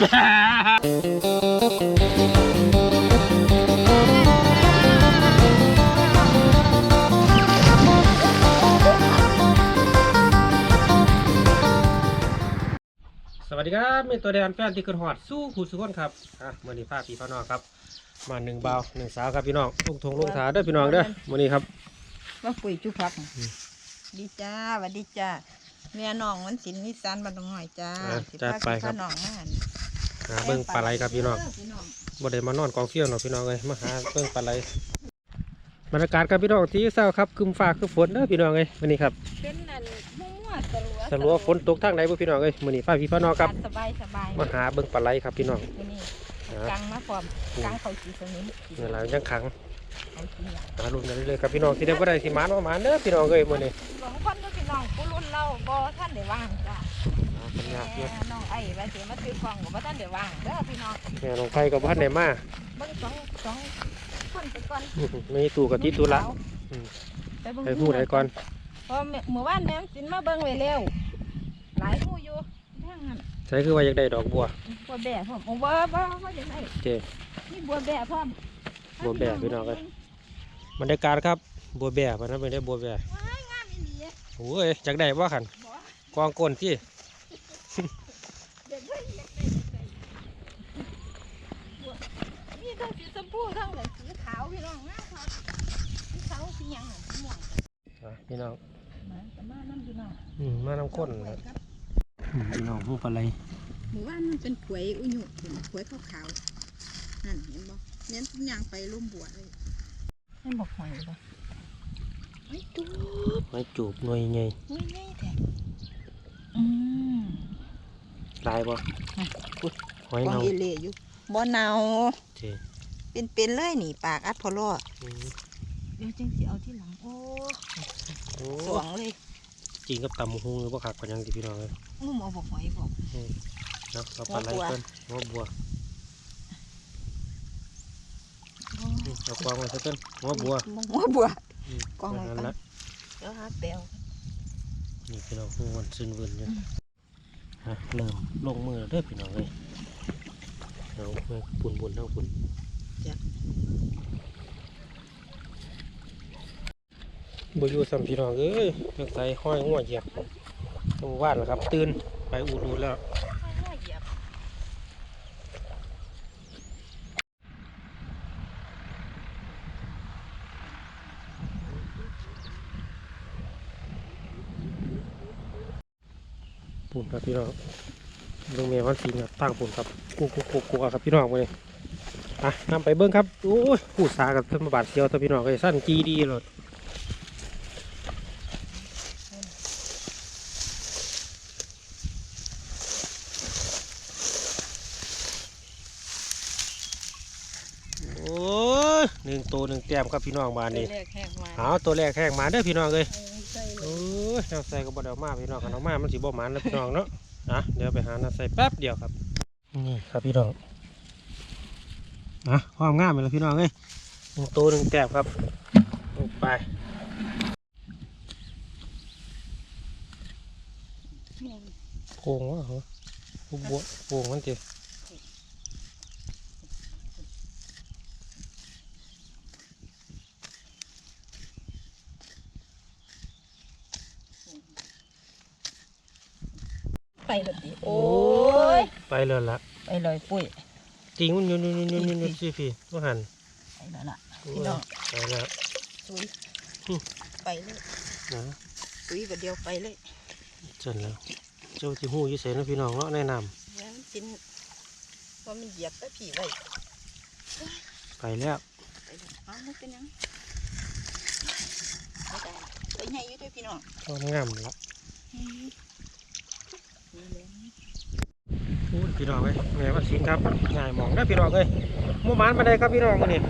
สวัสดีครับมีตัวแดนแฟนที่ขึ้นหอดสู้ผู้สุขนครับอะมื่อนี้พาพี่พ่อน้องครับ มาหนึ่งเบาวหนึ่งสาวครับพี่น้องลุงทงลุงสาเด้อพี่น้องเด้อมื่อนี้ครับว่าปุ๋ยจุพักอืมดีจ้าหวัดดีจ้าเมียน้องมันสินนิสานบันตงหน่อยจ้าอะสิจัดไปครับพาน้องมาหั่น หาเบิ้งปลาไหลครับพี่น้องเพี่น้องบ่ได้มานอนกองเฟี้ยวเนาะพี่น้องเลยมาหาเบิ้งปลาไหลบรรยากาศครับพี่น้องที่เศร้าครับคืมฟ้าคือฝนเด้อพี่น้องเลยมื่อนี้ครับเป็นนั่นมั่วสลัวสรุปว่าฝนตกทางไหนบ่พี่น้องเลยมื่อนี้พาพี่พ่อน้องครับสบายสบายมาหาเบิ้งปลาไหลครับพี่น้องมื้อนี้อะกลางมาพร้อมกลางเขาสีสนิมนี่แหละยังขังเขาสีหยังหารุ่นกันเลยครับพี่น้องที่ได้บ่ได้สิมานว่าหมานเด้อพี่น้องเลยมื่อนี้หลวงพ่อเด้อพี่น้องผู้รุ่นเราบ่ท่านได้ว่างจ้าอ่าเป็นยากอยู่แม่น้องไอ้ ว่าสิมาซื้อกล่องก็บ่ท่านได้ว่างเด้อพี่น้องแม่น้องไผกับบ้านไหนมาเบิ่งสองสองคนไปก่อนอื้อหือมีตู้กับที่ตู้ละอืมไปเบิ่งไปพูดไหนก่อนเพราะเมื่อวานแม่มสินมาเบิ่งไว้แล้วหลายผู้อยู่ทางนั้นใช่คือว่าอยากได้ดอกบัวบัวแบะพร้อมโอ้บ่บ่บ่จะได้เจมีบัวแบะพร้อมบัวแบะพี่น้องเอ้ยบรรยากาศครับบัวแบ่พะนะไม่ได้บัวแบ่ว้ายงามอีหลีโอ้ยอยากได้ว่าขันบ่กองก้นที่ เด็กเว้ยอยากได้อยากได้บัวมี ทั้งสีชมพูทั้งแบบสีขาวพี่น้องงามครับสีขาวสีหยังน่ะสีม่วงอะพี่น้องมาแต่มาน้ำพี่น้องอืมมาน้ำข้นเอาไว้ครับครับอืมพี่น้องผู้ปลาไหลหมู่บ้านมันเป็นถวยอุยุเป็นถวยขาวๆนั่นเห็นบ่เน้นทุกอย่างไปร่มบัวเลยให้บอกหอยบ่ไอ้จุ๊บไม้จูบหน่วยใหญ่อุ้ยง่ายแท้อืมลายบ่อะอุ๊ยหอยกองเนาเอเล่อยู่บ่เนา เจ เป็นเป็นๆเลยนี่ปากอัดพอลออืมเดี๋ยวจังสิเอาที่หลังโอ้โอ้สวงเลยจริงกับตำหูหรือว่าขักกันยังดีพี่น้องเลยงุ่มเอาบอกหอยบอกเนาะเอาปลาไหลหัวบัวเพิ่นหัวบัวอืมเอากวางไว้ซะเพิ่นหัวบัวหัวบัวอืมกวางไว้นั่นก่อนละเดี๋ยวหาแปลวนี่พี่น้องหูมันซึนวืนอยู่ฮะเริ่มลงมือแล้วเด้อพี่น้องเลยเอาไปปุ่นปุ่นทั้งปุ่น จ้ะบอยู่สัมพี่น้องเอ้ยเลือกใส่ห้อยหัวเหยียบต้องว่านแล้วครับ ตื่นไปอูดูแล้วปุ่นครับพี่น้องเบิ่งเมียวันสีครับตั้งปุ่นครับกูกูกูกูครับพี่น้องไปเลย อะนำไปเบิ้งครับโอ้ยผู้สากับธรรมบาทเสียวท่าพี่น้องเลยสั้นจีดีเลยโอ้ยหนึ่งตัวหนึ่งแต้มครับพี่น้องบานนี้แรกแห้งมาเอาตัวแรกแข้งหมาเด้อพี่น้องเลยใส่เลโอ้ยยน้ำใส่ก็บ่ได้เอามาพี่น้องกันเอามามันสิบ่หมันแล้วพี่น้องเนาะอะเดี๋ยวไปหาน้ำใส่แป๊บเดียวครับนี่ครับพี่น้อง อะความงามไปแล้วพี่น้องเอ้ยหนึ่งตัวหนึ่งแต้มครับลงไปโค้งวะเหรอบัวโค้งมันจีไปเลยดิโอ้ยไปเลยละไปเลยปุ้ย จริงมันยุ่นยุ่นยุ่นยุ่นยุ่นยุ่นสิพี่ว่าหันไปแล้วล่ะโอ้พี่ยน้องไปแล้วสุยอืมไปเลยนะสุยแบบเดียวไปเลยจนแล้วเจ้าที่หูอยิ่เสนาะพี่น้องเนาะแนะนแล้วมันสินพอมันเหยียบไปผีไว้ำไปแล้วไปเลยเอามันเป็นหยังไม่ได้ไปไหนอยู่ด้วยพี่น้องความงามละ อืมนี่เลย พูดพี่น้องเลยแม่ว่าสิงครับง่ายมองได้อพี่น้องเลยหมู่หมานมาได้ครับพี่น้องมันนี่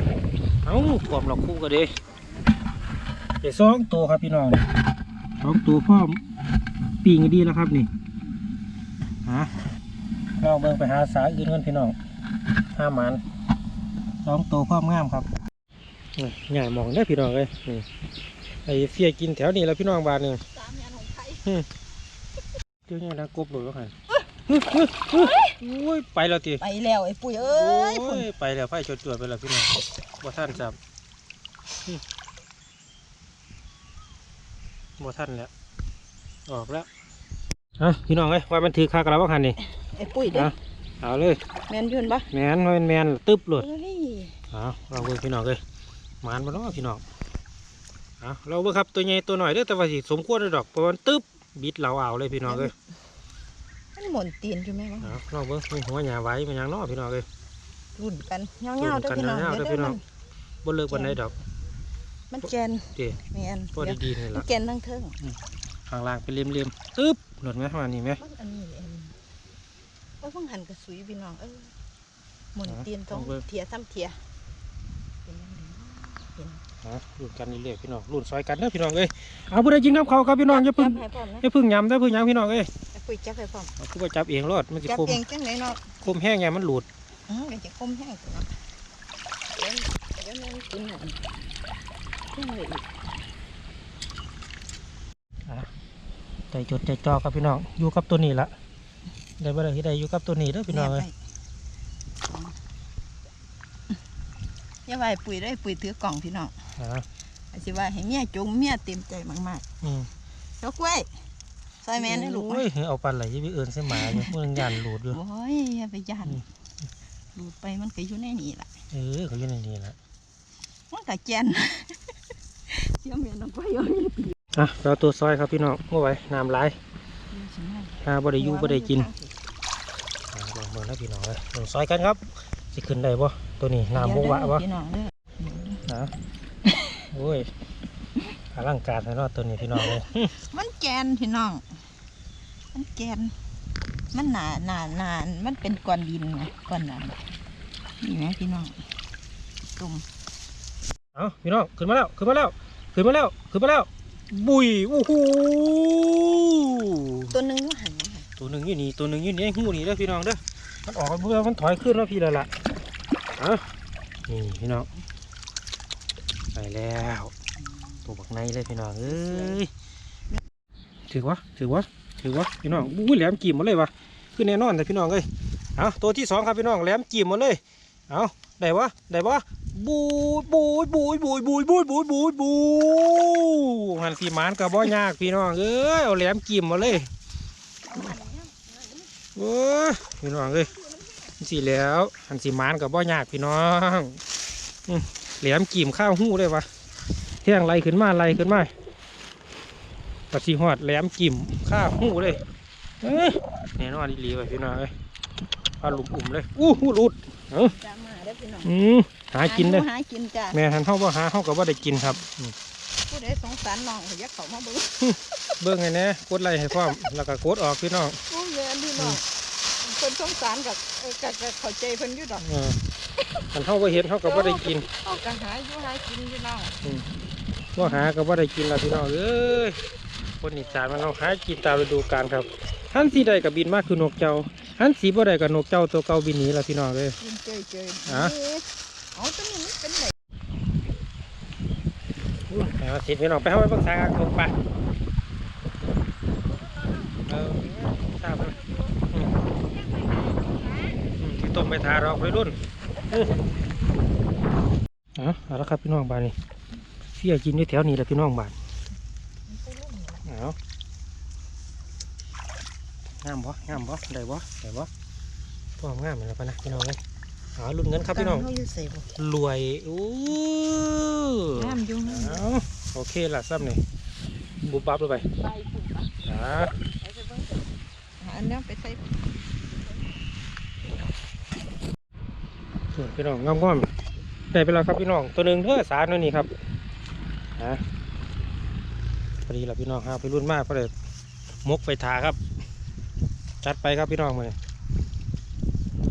เอ้าความหลอกคู่กันเด้เดี๋ยวสองตัวครับพี่น้องนี่สองตัวพ่อมปีงดีแล้วครับนี่ฮะลองเบิ่งไปหาสาอื่นกันพี่น้องห้าหมานสองตัวพ่อมงามครับนี่ง่ายมองได้อพี่น้องเลยนี่ไอ้เสียกินแถวนี้แล้วพี่น้องบ้านนี่สามยันของไทยเจ้าเนี่ยนะกบหลุดแล้วค่ะปฮึฮึฮึโอ้ยไปแล้วติไปแล้วไอ้ปุ้ยเอ้โอ้ยพุ่นยไปแล้วไฟจวดๆไปแล้วพี่น้องบ่ทันจับฮึบ่ทันแล้วออกแล้วอะพี่น้องเอ้ยว่ามันถือคากระบะคันนี่ไอ้ปุ้ยเด้ออะเอาเลยแมนยืนปะแมนแมนแมนตึ๊บเลยเฮ้ยเอาเราเบิ่งพี่น้องเลยหมานมาเนาะพี่น้องเอาเราเบิ่งครับตัวใหญ่ตัวหน่อยเด้อแต่ว่าสิสมควรเลยดอกเพราะมันตึ๊บบิดเราเอาเลยพี่น้องเลยมัน หมุนตีนใช่ไหมวะเอาเราเบิ่งมีหัวหญ้าไว้มันยังเนาะพี่น้องเลยรุ่นกันเงาเงาๆเด้อพี่น้องรุ่นกันเดี๋ยวเงาๆเด้อพี่เด้อน้มัองนบ่เลิกวันไหนดอก มันแกนเด้แมนพอเดี๋ยวดีๆนี่มันล่ะแกนทั้งเทิงข้างล่างเป็นเหลี่ยมๆตึ๊บหลุดไหมประมาณนี้ไหมมันอันนี้เองว่าเพิ่งหันกระสุยพี่น้องเออหมุนอะตีนตรงเอาเบิ่งเทียซ้ำเทียเป็นยังไงเห็นเอารุ่นกันเรื่อยๆพี่น้องรุ่นซอยกันเด้อพี่น้องเอ้ยเอาบ่ได้กินกับเขาวครับพี่น้องอย่าเพึ่งจับให้พร้อมนะอย่าเพึ่งยำเด้อเพึ่งยำพี่น้องเอ้ย ไอ้ปุ้ยจับให้พร้อมเอาคือว่าจับเองรอดมันสิจับคมเองจังไหนเนาะคมแห้งไงมันหลุดอืมเดี๋ยวจะคมแห้งตัวเนาะเดี๋ยวเดี๋ยวมันกินหน่อยขึ้นเลยอีกใจจดใจจ่อครับพี่น้องอยู่กับตัวนี้ละได้บ่ได้ที่ได้อยู่กับตัวนี้เด้อพี่น้องเอ้ยอย่าว่าให้ปุ๋ยได้ปุ๋ยถือกล่องพี่น้องอ่าอาสิว่าให้เมียจงเมียเต็มใจมากอืมๆเจ้ากล้วยซ อยแม่นได้ลูกไหมโอ้ยเอาปันไหลยี่ไปเอินเส้นหมาอยู่เมื่องานหลุดอยู่โอ้ยอย่าไปย่านอืมหลุดไปมันก็อยู่ในนี่ล่ะเออเขาอยู่ในนี้แหละมันก็แจนเสียเมียน้องไปเอานี่ปีอะเราตัวซอยครับพี่น้องเมื่อไหร่น้ำไหลายหาบ่ได้อยู่บ่ได้กินอ่าลองเบิ่งนะพี่น้องเลยลองซอยกันครับสิขึ้นได้บ่ตัวนี้น้ำบกวะบ่พี่น้องเด้อนะโอ้ยอลังการให้เนาะตัวนี้พี่น้องเลยมันแกนพี่น้อง มันแกน มันหนาหนาหนามันเป็นก้อนดินไงก้อนนั้นนี่ไหมพี่น้องตุ่มเอาพี่น้องขึ้นมาแล้วขึ้นมาแล้วขึ้นมาแล้วขึ้นมาแล้ว บุยโอ้โหตัวหนึงอยู่หันยังไงตัวหนึ่งอยู่นี่ตัวหนึ่งอยู่นี่ไอ้หูนี่เด้อพี่น้องเด้อมันออกเพื่อมันถอยขึ้นแล้วพี่แล้วล่ะเอะนี่พี่น้องไปแล้วตัวบักในเลยพี่น้องเอ้ยถือวะถือวะ ถือวะพี่น้องอุ้ยแหลมกิ่มหมดเลยวะคือแน่นอนแต่พี่น้องเอ้ยเอาตัวที่สองครับพี่น้องแหลมกิ่มหมดเลยเอาได้วะได้วะบูยบูยบูยบูยบูยบูยบูยบูยบูหันสีมานกับบ่ยากพี่น้องเอ้ยเอาแหลมกิ่มหมาเลยโอ้ยพี่น้องเอ้ยสิแล้วหันสีมานกับบ่ยากพี่น้องแหลมกิ่มข้าวหู้เลยวะเที่ยงไรขึ้นมาไรขึ้นมา ปัดสีหอดแหลมกิ่มข้าวหู้เลยเอ้ยแน่นอนดีหลีไปพี่น้องเอ้ยปลาหลุมอุ่มเลยอู้หูหลุดเอ้าจะมาได้อพี่น้องอืมหากินเลยหากินจ้ะแม่ทันเท่าบ่หาเท่ากับว่าได้กินครับอืมผู้ใดสงสารน้องก็อยักเขามาเบิ่งเบิ่งไงแหน่กดไลค์ให้พร้อมแล้วก็กดออกพี่น้องโอ้ยอันพี่น้องเพิ่นสงสารกับเอ่อกับกับเข้าใจเพิ่นอยู่ดอกเออทันเท่าบ่เห็นเท่ากับว่าได้กินเอาก็หาอยู่หากินพี่น้องว่าหาก็ว่าได้กินแล้วพี่น้องเอ้ย คนอีสานมันเอาหากินตามฤดูกาลครับหันสีใดกับบินมากคือนกเจ้าหันสีบ่ได้กับนกเจ้าตัวเก่าบินหนีแล้วพี่น้องเลยกินเจยเจยอะเอาตัวนี้มันเป็นไหนเอาสิพี่น้องไปเอาไปเบิ่งสายกันตกไปเออทราบแล้วอืมอืมที่ต้มไปทาเราไปรุ่นอืมเอะเอาละครับพี่น้องบ้านนี้เสียกินอยู่แถวนี้แหละพี่น้องบ้าน เอา งามบ่งามบ่ได้บ่ได้บ่พ่องามเหมือนกันนะพี่น้องเลยเอาลุ้นเงินครับพี่น้องเฮาอยู่ใส่บ่รวยอู้งามอยู่เอาโอเคละซ้ำนี่บุบบับเลยไปใบปุ่มปะอ่าไปไปเบิ่งเถอะหาอันนี้ไปใส่ส่วนพี่น้องงามงามๆได้ไปแล้วครับพี่น้อง ตัวหนึ่งเท่าสารนั่นนี่ครับฮะพอดีละพี่น้องฮะไปรุ่นมากก็เลยมกไปทาครับ จัดไปครับพี่น้องมือนี้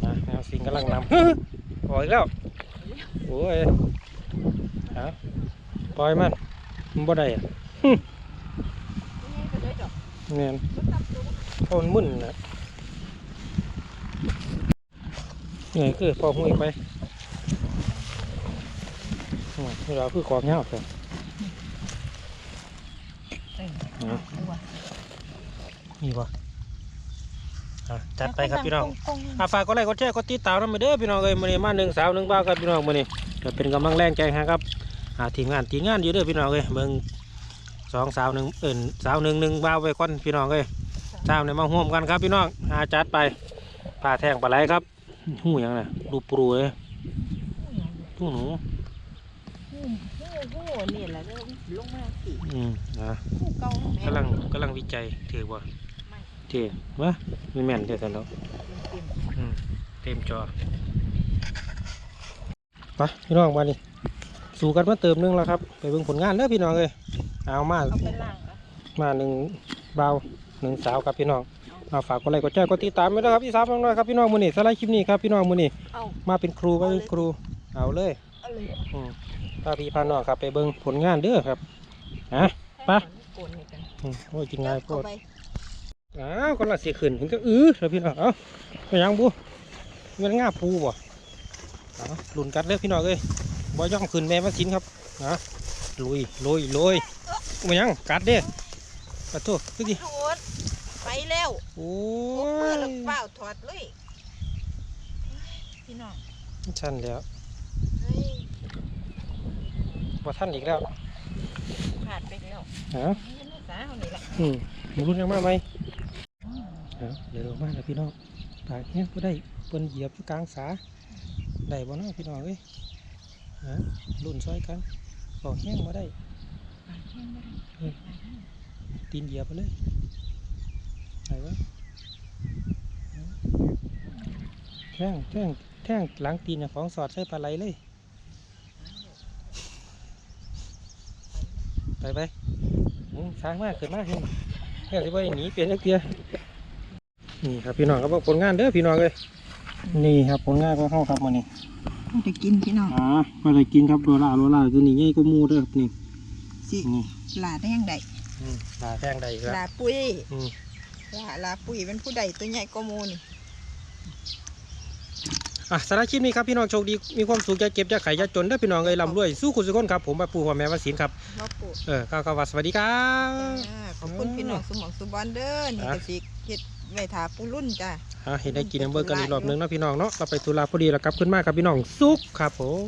อะแนวสิงกำลังนำปล่อยแล้ว โอ้ยฮะปล่อยมันมันบ่ได้อะนี่ก็ได้ดอกแม่นบ่ตับตัวเพราะมันมึนนะนี่คือพอหูอีกไปอืมนี่เราคือความยาวครับเอออืมเอาว่ะนี่ปะ อะจัดไปครับพี่น้องคงๆอาฝากกดไลค์กดแชร์กดติดตามนะมาเด้อพี่น้องเอ้ยมื้อนี้มาหนึ่งสาวหนึ่งบ่าวครับพี่น้องมื้อนี้จะเป็นกำลังแรงใจให้ครับหาทีมงานทีมงานอยู่เด้อพี่น้องเอ้ยเบิ่งสองสาวหนึ่งเอิ้นสาวหนึ่งหนึ่งบ่าวไว้ก่อนพี่น้องเอ้ยสาวเนี่ยมาร่วมกันครับพี่น้องหาจัดไปปลาแท่งปลาไหลครับหูหยังน่ะดูปรูเลยหูหนูอืมโอ้โหนี่แหละเริ่มลงมาสิอืมนะคู่เก่าแม่กำลังกำลังวิจัยถือบ่ ถือวะไม่แม่นเท่านั้นหรอกเต็มอืมเต็มจอไปพี่น้องมานี่สู่กันมาเติมหนึงแล้วครับไปเบิ่งผลงานเด้อพี่น้องเอ้ยเอามาเอาไปล่างก่อนมาหนึ่งเบาวหนึ่งสาวครับพี่น้องเอาฝากกดไลค์กดแชร์กดติดตามไว้ด้วยครับพี่สาวน้องๆครับพี่น้องมือนี่สไลด์คลิปนี้ครับพี่น้องมือนี่เอามาเป็นครูมาเป็นครูเอาเลยเอาเลยอืมพาพี่พาน้องครับไปเบิ่งผลงานเด้อครับฮะไปโกนให้กันอืมโอ้ยจริงไงโพเข้าดไป อ้าวก็ละเสียขึ้นถึงก็อื้อแล้วพี่น้องเอ้าไปยังบูมันง่าปูบ่เอาหลุนกัดเลยพี่น้องเอ้ยบ่ย่องขึ้นแม่มาสินครับนะลุยลุยลุยมายังกัดเด้กระโทษดูดิโทษไปแล้วโอ้โอ้เมื่อแล้วยเปล่าถอดเลยพี่น้องชันแล้วเฮ้ยบ่ท่านอีกแล้วขาดไปแล้วฮะนี่ลูกสาวนี่แหละอืมมีรุ่นยังมาไหม เดี๋ยวเรามาแล้วพี่น้องปากเนี้ยก็ได้เปิ้นเหยียบอยู่กลางสาได้บ่เนาะพี่น้องเอ้ยฮะรุ่นซอยกันบอกแห้งมาได้ตีนเหยียบไปเลยไหนวะแท่งแท่งแท่งหลังตีนของสอดใส่ปลาไหลเลยไปไปช้างมากเกิดมากเห็นแค่ที่ว่าหนีเปลี่ยนจักเตีย นี่ครับพี่น้องครับผลงานเด้อพี่น้องเลยนี่ครับผลงานของเขาครับมานี่จะกินพี่น้องอ่าก็เลยกินครับโรล่าโรล่าคือนี่ง่ายก็มูเด้อครับนี่สินี่ลาได้ยังไดอืมปลาแท่งใดอีกแล้วลาปุ้ยอืมลาลาปุ้ยเป็นผู้ใดตัวใหญ่ก็มูนี่อะสำหรับคลิปนี้ครับพี่น้องโชคดีมีความสุขอย่าเก็บอย่าไข่อย่าจนเด้อพี่น้องเอ้ยร่ำรวยสู้คุณสุขคนครับผมป้าปู่พ่อแม่วสินครับมาปลูกเออก้าวก้าวสวัสดีครับจ้าขอบคุณพี่น้องสมองสุบอนเด้อนี่อะก็สิเฮ็ด ไว้ถาปูรุ่นจ้าอะเห็นได้กินน้ำเบอร์กันอีกรอบนึงเนาะพี่น้องเนาะเราไปตุลาพอดีแล้วกลับขึ้นมาครับพี่น้องสุกครับผม